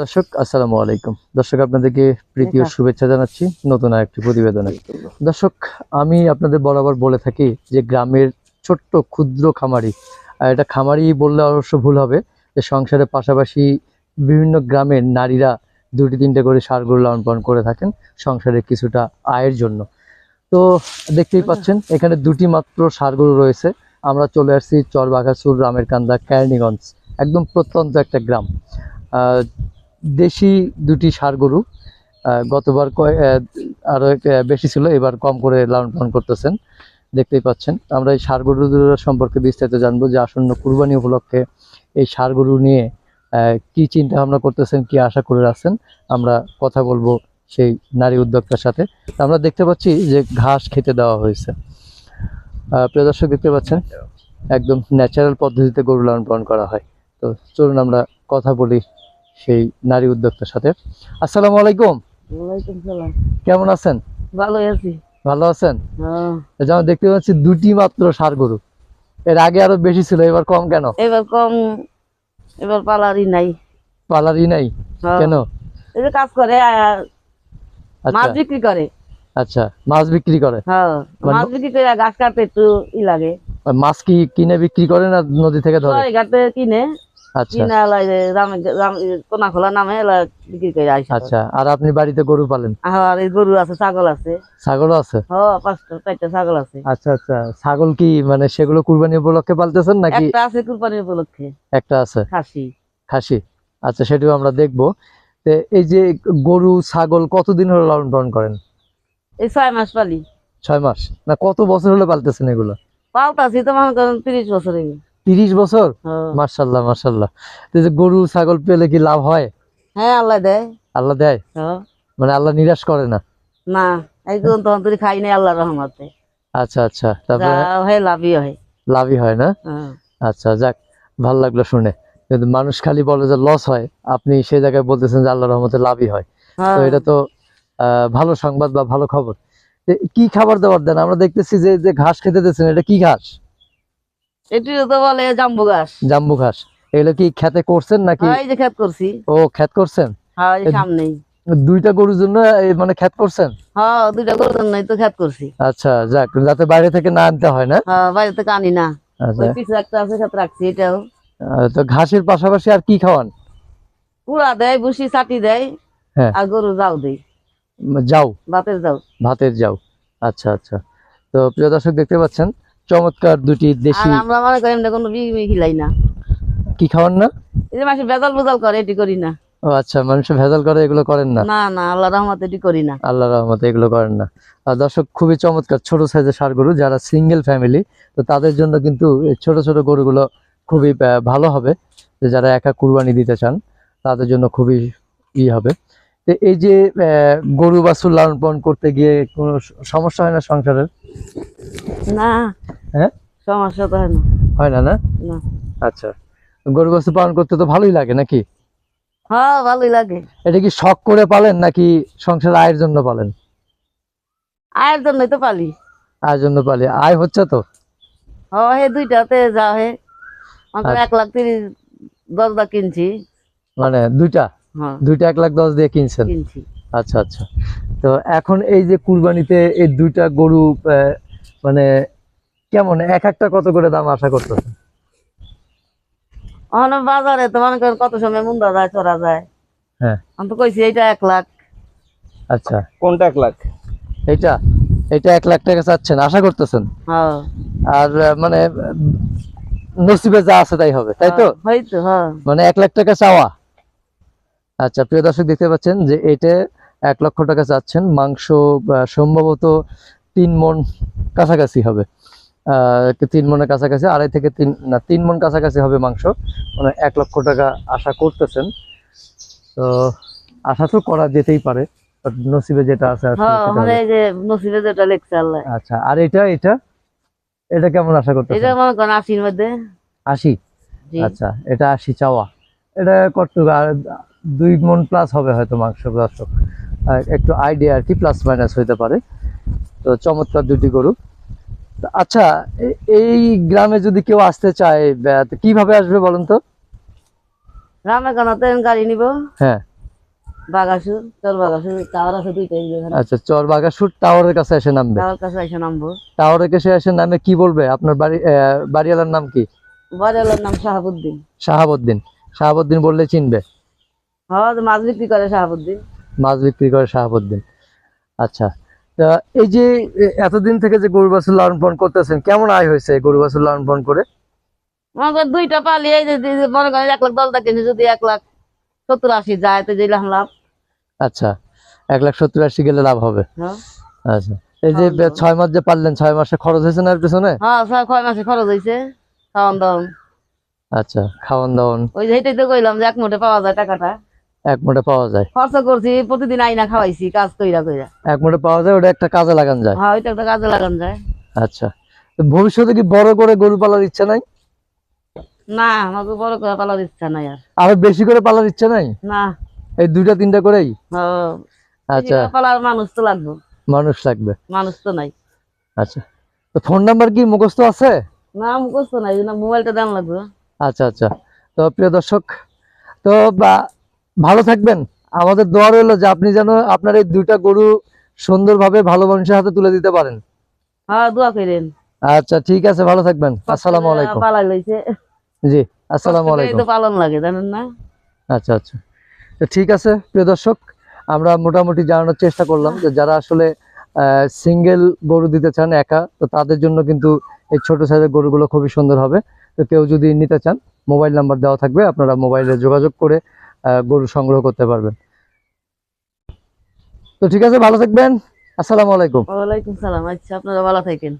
দর্শক আসসালামু আলাইকুম। দর্শক আপনাদেরকে প্রীতি ও শুভেচ্ছা জানাচ্ছি নতুন আরেকটি প্রতিবেদনে। দর্শক আমি আপনাদের বরাবর বলে থাকি যে গ্রামের ছোট্ট ক্ষুদ্র খামারি আর এটা খামারি বললে অবশ্য ভুল হবে যে সংসারের পাশাপাশি বিভিন্ন গ্রামের নারীরা দুটি তিনটে করে সার গরু লালন পালন করে থাকেন সংসারের কিছুটা আয়ের জন্য। তো দেখতেই পাচ্ছেন এখানে দুটি মাত্র সার গরু রয়েছে। আমরা চলে আসছি চরবাঘাসুর রামের কান্দা ক্যারনিগঞ্জ একদম প্রত্যন্ত একটা গ্রাম। দেশি দুটি ষাঁড় গরু গতবার কয় আহ, আরও এক, বেশি ছিল এবার কম করে লালন পালন করতেছেন দেখতেই পাচ্ছেন। আমরা এই ষাঁড় গরু সম্পর্কে বিস্তারিত জানব যে আসন্ন কুরবানি উপলক্ষে এই ষাঁড় গরু নিয়ে কি চিন্তা ভাবনা করতেছেন কি আশা করে রাখছেন আমরা কথা বলব সেই নারী উদ্যোক্তার সাথে। আমরা দেখতে পাচ্ছি যে ঘাস খেতে দেওয়া হয়েছে। প্রিয় দর্শক দেখতে পাচ্ছেন? একদম ন্যাচারাল পদ্ধতিতে গরু লালন পালন করা হয়। তো চলুন আমরা কথা বলি সেই নারী উদ্যোক্তার সাথে। আসসালামু আলাইকুম। কেমন আছেন? ভালো আছি। ভালো আছেন? হ্যাঁ। যেমন দেখতে পাচ্ছি দুটি মাত্র ষাঁড় গরু। এর আগে আরও বেশি ছিল এবার কম কেন? এবার কম এবার পালারই নাই। পালারই নাই? হ্যাঁ। কেন? এই যে কাজ করে আচ্ছা। মাছ বিক্রি করে। আচ্ছা মাছ বিক্রি করে? হ্যাঁ মানে- মাছ বিক্রি করে ঘাস কাটতে একটু ই লাগে। মাছ কি কিনে বিক্রি করে না নদী থেকে ধরে? ঘাটে কিনে কিনে এলাই রামে রাম নামে এলা বিক্রি করে আসে আচ্ছা আর আপনি বাড়িতে গরু পালেন? আর গরু আছে ছাগল আছে। ছাগলও আছে? হ পাঁচটা চারটা ছাগল আছে। আচ্ছা আচ্ছা ছাগল কি মানে সেগুলো কুরবানি উপলক্ষে পালতেছেন নাকি? একটা আছে কুরবানির উপলক্ষে। একটা আছে? খাসি। খাসি। আচ্ছা সেটাও আমরা দেখব। তো এই যে গরু ছাগল কতদিন হলো লালন পালন করেন? এই ছয় মাস পালি। ছয় মাস। না কত বছর হলো পালতেছেন এগুলো? পালতাছি তো মনে করেন তিরিশ বছর। তিরিশ বছর? হ্যাঁ। মার্শাল্লাহ মার্শাল্লাহ গরু ছাগল পেলে কি লাভ হয়? হ্যাঁ আল্লাহ দেয়। আল্লাহ দেয়? হ্যাঁ। মানে আল্লাহ নিরাশ করে না? না একদম তখন তুই খাই নাই আল্লাহ রহমতে। আচ্ছা আচ্ছা। তারপরে? হয় লাভই হয়। লাভই হয় না? হ্যাঁ। আচ্ছা যাক ভালো লাগল শুনে। কিন্তু মানুষ খালি বলে যে লস হয় আপনি সেই জায়গায় বলতেছেন যে আল্লাহ রহমতে লাভই হয়। তো। এটা তো আহ, ভালো সংবাদ বা ভালো খবর। কি খাবার দাবার দেন? আমরা দেখতেছি যে যে ঘাস খেতে দিচ্ছেন এটা কি ঘাস? এটি তো বলে জাম্বু গাছ জাম্বু ঘাস। এগুলো কি খেতে করছেন নাকি? হ্যাঁ, এই যে খেত করছি। ও খেত করছেন? হ্যাঁ এই সামনেই। দুইটা গরুর জন্য মানে খেত করছেন? হ্যাঁ দুইটা গরুর জন্যই তো খেত করছি। আচ্ছা যাক যাতে বাইরে থেকে না আনতে হয় না? হ্যাঁ বাইরে থেকে আনি না। আচ্ছা। পিছু একটা আছে খেত রাখছি এটাও। তো ঘাসের পাশাপাশি আর কি খাওয়ান? কুড়া দেয় ভুসি চাটি দেয় হ্যাঁ। আর গরু যাও দেয় যাও ভাতের যাও ভাতের যাও আচ্ছা আচ্ছা। তো প্রিয় দর্শক দেখতে পাচ্ছেন চমৎকার দুটি দেশি আমরা মনে করি এমনি কোনো বিমি খিলাই না। কি খাওয়ান না? এই যে মাসে বেজাল বুজাল করে এটি করি না। ও আচ্ছা মানুষে ভেজাল করে এগুলো করেন না? না না আল্লাহ রহমতে এটি করি না। আল্লাহ রহমতে এগুলো করেন না। আর দর্শক খুবই চমৎকার ছোট সাইজের ষাঁড় গরু যারা সিঙ্গেল ফ্যামিলি তো তাদের জন্য কিন্তু এই ছোট ছোট গরুগুলো খুবই ভালো হবে। যে যারা একা কুরবানি দিতে চান তাদের জন্য খুবই ই হবে। তো এই যে গরু বাছুর লালন পালন করতে গিয়ে কোনো সমস্যা হয় না সংসারের? না। হ্যাঁ? সমস্যা তো হয় না। হয় না না? আচ্ছা। গরু বাছুর পালন করতে তো ভালোই লাগে নাকি? হ্যাঁ ভালোই লাগে। এটা কি শখ করে পালেন নাকি সংসার আয়ের জন্য পালেন? আয়ের জন্যই তো পালি। আয়ের জন্য পালি। আয় হচ্ছে তো? হ্যাঁ হে দুইটাতে যা হে। মাত্র আচ্ছা। এক লাখ তিরিশ দশটা কিনছি। মানে দুইটা? দুইটা এক লাখ দশ দিয়ে কিনছেন? আচ্ছা আচ্ছা। তো এখন এই যে কুরবানিতে এই দুইটা গরু মানে কেমন? এক একটা কত করে দাম আশা করতেছেন? বাজারে তো মনে করেন কত সময় মুন্দা যায় চড়া যায়। হ্যাঁ। আমি তো কইছি এইটা এক লাখ। আচ্ছা। কোনটা এক লাখ? এইটা? এটা এক লাখ টাকা চাচ্ছেন আশা করতেছেন? হ্যাঁ। আর মানে নসিবে যা আছে তাই হবে তাই তো? হয়তো হ্যাঁ। মানে এক লাখ টাকা চাওয়া। আচ্ছা প্রিয় দর্শক দেখতে পাচ্ছেন যে এটা এক লক্ষ টাকা চাচ্ছেন। মাংস সম্ভবত তিন মন কাছাকাছি হবে। তিন মনের কাছাকাছি আড়াই থেকে তিন না তিন মন কাছাকাছি হবে মাংস। মানে এক লক্ষ টাকা আশা করতেছেন। তো আশা তো করা যেতেই পারে নসিবে যেটা আছে হ্যাঁ মানে হবে। এই যে নসিবে যেটা লেখছে আল্লাহ। আচ্ছা আর এটা এটা? এটা কেমন আশা এটা মধ্যে। আশি? আচ্ছা এটা আশি চাওয়া। এটা কতটুকু আর দুই মন প্লাস হবে হয়তো মাংস দর্শক। একটু আইডিয়া আর কি প্লাস মাইনাস হইতে পারে। তো চমৎকার দুটি গরু। আচ্ছা এই গ্রামে যদি কেউ আসতে চায় কীভাবে আসবে বলুন তো? রামে কেন গাড়ি নিব। হ্যাঁ। বাগাসুর তোর বাগাসুর টাওয়ার আছে দুইটাই আচ্ছা চর বাগাসুর টাওয়ারের কাছে এসে নামবে। টাওয়ার কাছে এসে নামবো। টাওয়ারের কাছে এসে নামে কি বলবে? আপনার বাড়ি বাড়িওয়ালার নাম কি? বাড়িওয়ালার নাম শাহাবুদ্দিন। শাহাবুদ্দিন। শাহাবুদ্দিন বললে চিনবে। হ্যাঁ মাছ বিক্রি করে শাহাবুদ্দিন। মাছ বিক্রি করে শাহাবুদ্দিন। আচ্ছা তা এই যে এতদিন থেকে যে গরু বাছুর লালন পালন করতেছেন কেমন আয় হয়েছে গরু বাছুর লালন পালন করে? দুইটা পালি এই যে যে- যে মনে করেন এক লাখ দশটা কিনছে যদি এক লাখ সত্তর আশি যায় তো যেলাম লাভ। আচ্ছা এক লাখ সত্তর আশি গেলে লাভ হবে। হ্যাঁ। আচ্ছা এই যে। ছয় মাস যে পারলেন ছয় মাসে খরচ হয়েছে না পিছনে? হ্যাঁ ছয় মাসে খরচ হয়েছে খাওয়ান দাওয়ান। আচ্ছা খাওয়ান দাওয়ান। ওই যে তো কইলাম যে এক মোটে পাওয়া যায় টাকাটা। এক মোটে পাওয়া যায়। খরচ করছি প্রতিদিন আইনা খাওয়াইছি কাজ কইরা কইরা। এক মোটে পাওয়া যায় ওটা একটা কাজে লাগান যায়। হ্যাঁ ওইটা একটা কাজে লাগান যায়। আচ্ছা। ভবিষ্যতে কি বড় করে গরু পালার ইচ্ছা নাই? না আমাকে বড় করে পালার ইচ্ছা নাই আর। আরও বেশি করে পালার ইচ্ছা নাই? না। এই দুইটা তিনটা করেই? হ্যাঁ, আচ্ছা। পালার মানুষ তো লাগবে। মানুষ লাগবে। মানুষ তো নাই। আচ্ছা। তো ফোন নাম্বার কি মুখস্থ আছে? না মুখস্থ নাই না মোবাইলটা দাম লাগবে। আচ্ছা আচ্ছা। তো প্রিয় দর্শক তো বা- ভালো থাকবেন। আমাদের দোয়া রইল যে আপনি যেন আপনার এই দুইটা গরু সুন্দরভাবে ভালো মানুষের হাতে তুলে দিতে পারেন। হ্যাঁ দোয়া করেন। আচ্ছা ঠিক আছে ভালো থাকবেন। আসসালামু আলাইকুম। জি আসসালামু আলাইকুম। তো পালন লাগে জানেন না? আচ্ছা আচ্ছা। তো ঠিক আছে প্রিয় দর্শক আমরা মোটামুটি জানানোর চেষ্টা করলাম যে যারা আসলে সিঙ্গেল গরু দিতে চান একা তো তাদের জন্য কিন্তু এই ছোট সাইজের গরুগুলো খুবই সুন্দর হবে। তো কেউ যদি নিতে চান মোবাইল নাম্বার দেওয়া থাকবে আপনারা মোবাইলে যোগাযোগ করে গরু সংগ্রহ করতে পারবেন। তো ঠিক আছে, ভালো থাকবেন। আসসালামু আলাইকুম। ওয়ালাইকুম সালাম। আচ্ছা আপনারা ভালো থাকেন।